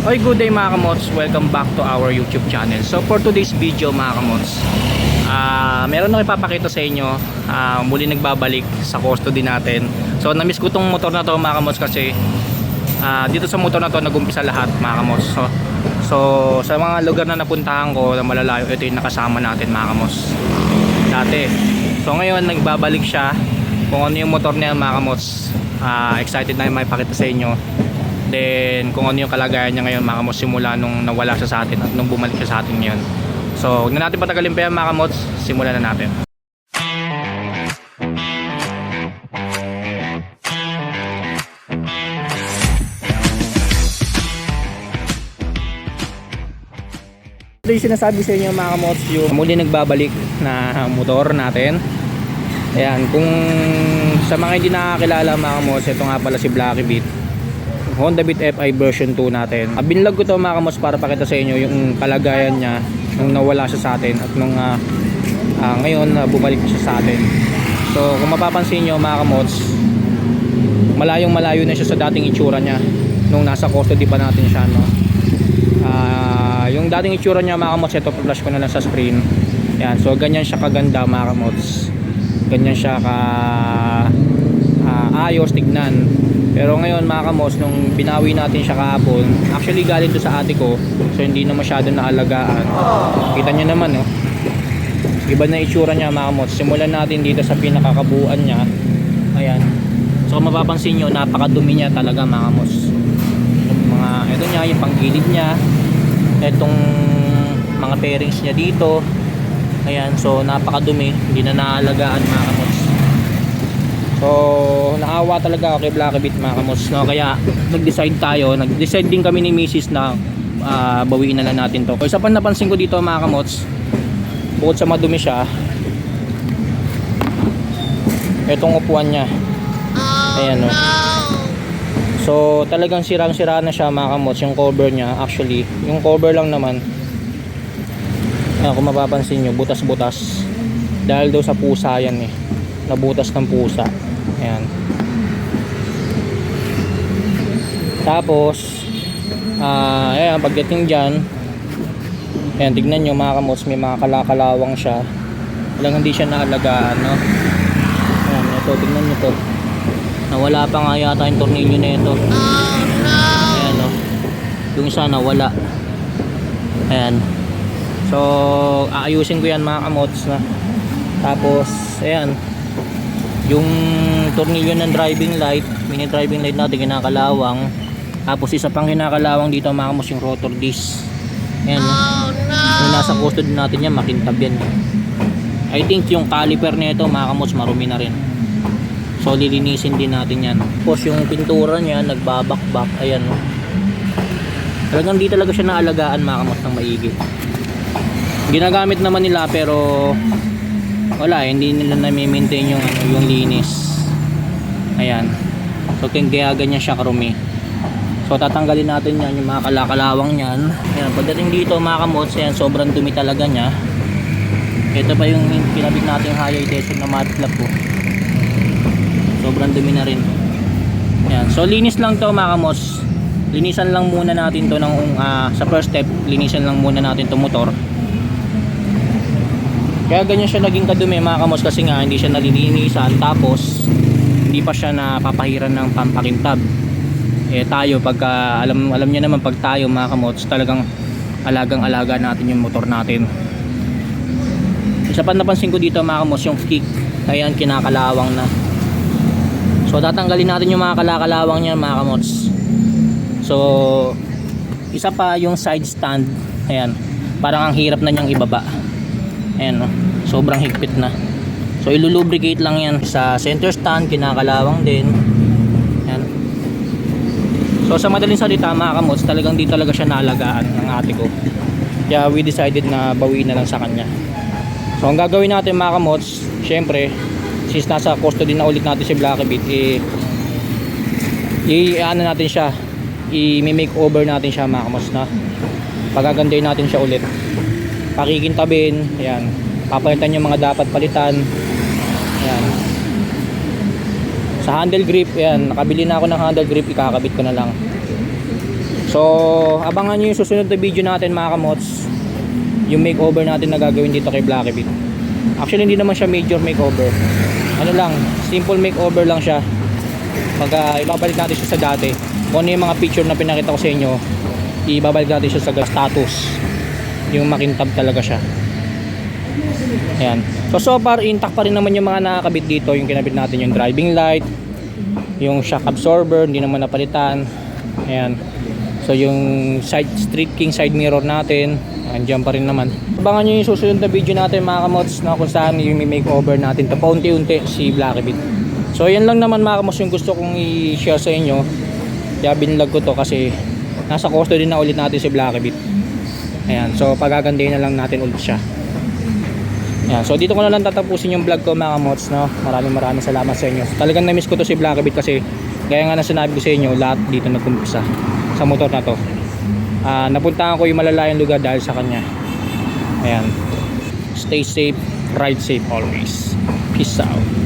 Oy, good day mga kamots. Welcome back to our YouTube channel. So for today's video mga kamots, ah meron ako ipapakita sa inyo. Ah, muli nagbabalik sa custody natin. So na-miss ko tong motor na to mga kamots kasi ah, dito sa motor na to nagumpisa lahat mga kamots. So, so sa mga lugar na napuntahan ko na malalayo, ito yung nakasama natin mga kamots. Dati. So ngayon nagbabalik siya kung ano yung motor niya mga kamots. Ah, excited na may pakita sa inyo. Then kung ano yung kalagayan niya ngayon mga kamots simula nung nawala siya sa atin at nung bumalik siya sa atin ngayon. So huwag na natin patagalin pa yan mga kamots, simulan na natin. Ito yung sinasabi sa inyo mga kamots yung muli nagbabalik na motor natin. Ayan, kung sa mga hindi nakakilala mga kamots, ito nga pala si Blacky Beat. Honda Beat FI version 2 natin. Ah, binlog ko to mga kamos para pakita sa inyo yung kalagayan niya nung nawala siya sa atin at nung ah, ah, ngayon ah, bumalik siya sa atin. So kung mapapansin nyo mga kamots, malayong malayo na siya sa dating itsura niya nung nasa custody pa natin siya. No? Ah, yung dating itsura niya mga kamots, ito flash ko na lang sa screen. Yan, so ganyan siya kaganda mga kamots. Ganyan siya ka ah, ayos tignan. Pero ngayon mga kamos, nung binawi natin siya kahapon, actually galing to sa ate ko, so hindi na masyado naalagaan. Kita nyo naman, no? Iba na itsura niya mga kamos. Simulan natin dito sa pinakakabuuan niya. Ayan. So kung mapapansin nyo, napakadumi niya talaga mga kamos. Mga, ito niya, yung panggilid niya. Itong mga pairings niya dito. Ayan, so napakadumi. Hindi na naalagaan mga kamos. So, naawa talaga ako kay Blacky Beat mga kamos. No? Kaya, nag-decide tayo. Nag-decide din kami ni Mrs. na ah, bawiin na lang natin to. So, isa pa napansin ko dito mga kamots, bukod sa madumi siya, itong upuan niya. Ayan, no? So, talagang sirang-sira na siya mga kamots, yung cover niya. Actually, yung cover lang naman, ayan, kung mapapansin nyo, butas-butas. Dahil daw sa pusa yan eh. Nabutas ng pusa. Ayan. Tapos, ah, ayan, pagdating dyan, ayan, tignan nyo mga kamots, may mga kalakalawang siya. Walang hindi siya naalagaan, no? Ayan, ito, tignan nyo to. Nawala pa nga yata yung tornilyo na ito. Ayan, no? Yung isa nawala. Ayan. So, aayusin ko yan mga kamots na. Tapos, ayan, yung tornilyo ng driving light mini driving light natin kinakalawang. Tapos isa pang kinakalawang dito mga kamos yung rotor disc. Ayan oh, no. yung nasa custody natin yan makintab yan. I think yung caliper nito mga kamos marumi na rin. So lilinisin din natin yan. Tapos yung pintura niya nagbabakbak. Ayan no. talagang di talaga siya naalagaan mga kamos ng maigi. Ginagamit naman nila pero wala hindi nila na-maintain yung ano, yung linis ayan. So kaya ganyan siya karumi. So tatanggalin natin yan yung mga kalakalawang yan. Ayan pagdating dito mga kamots ayan sobrang dumi talaga niya. Ito pa yung pinabit natin high tension na mat flap po sobrang dumi na rin. Ayan. So linis lang to mga kamots. Linisan lang muna natin to ng ah, sa first step linisan lang muna natin to motor. Kaya ganyan siya naging kadumi mga kamos kasi nga hindi siya nalilinisan. Tapos hindi pa siya napapahiran ng pampakintab. Eh tayo pagka alam alam niyo naman pag tayo mga kamots talagang alagang alaga natin yung motor natin. Isa pa napansin ko dito mga kamos yung kick. Ayan kinakalawang na. So tatanggalin natin yung mga kalakalawang niya mga kamots. So isa pa yung side stand. Ayan. Parang ang hirap na niyang ibaba ayan no sobrang higpit na so ilulubricate lang yan. Sa center stand kinakalawang din. Ayan so sa madaling salita mga kamots talagang di talaga siya naalagaan ng ate ko. Kaya we decided na bawiin na lang sa kanya. So ang gagawin natin mga kamots syempre since nasa custody na ulit natin si Blacky Beat eh i-ano natin siya i-make over natin siya mga kamots na pagagandahin natin siya ulit. Pakikintabin ayan papalitan yung mga dapat palitan ayan sa handle grip ayan nakabili na ako ng handle grip ikakabit ko na lang So, abangan nyo yung susunod na video natin mga kamots. Yung makeover natin na gagawin dito kay Blacky Beat. Actually, hindi naman siya major makeover. Ano lang, simple makeover lang siya. Pag ah, ibabalik natin siya sa dati. Kung ano yung mga picture na pinakita ko sa inyo, ibabalik natin siya sa status. Yung makintab talaga siya. Ayan. So, so far, intact pa rin naman yung mga nakakabit dito. Yung kinabit natin yung driving light, yung shock absorber, hindi naman napalitan. Ayan. So, yung side street king side mirror natin, andyan pa rin naman. Abangan nyo yung susunod na video natin mga kamots na kung saan yung may makeover natin. to paunti-unti si Blacky Beat. So, yan lang naman mga kamots yung gusto kong i-share sa inyo. Kaya binlog ko to kasi nasa custody na ulit natin si Blacky Beat. Ayan. So, pagagandahin na lang natin ulit siya. Yan. So dito ko na lang tatapusin yung vlog ko mga mods no. Maraming maraming salamat sa inyo. Talagang na-miss ko to si Blackbeat kasi gaya nga na sinabi ko sa inyo, lahat dito nagkumpisa sa motor na to. Ah, napuntahan ko yung malalayang lugar dahil sa kanya. Ayan. Stay safe, ride safe always. Peace out.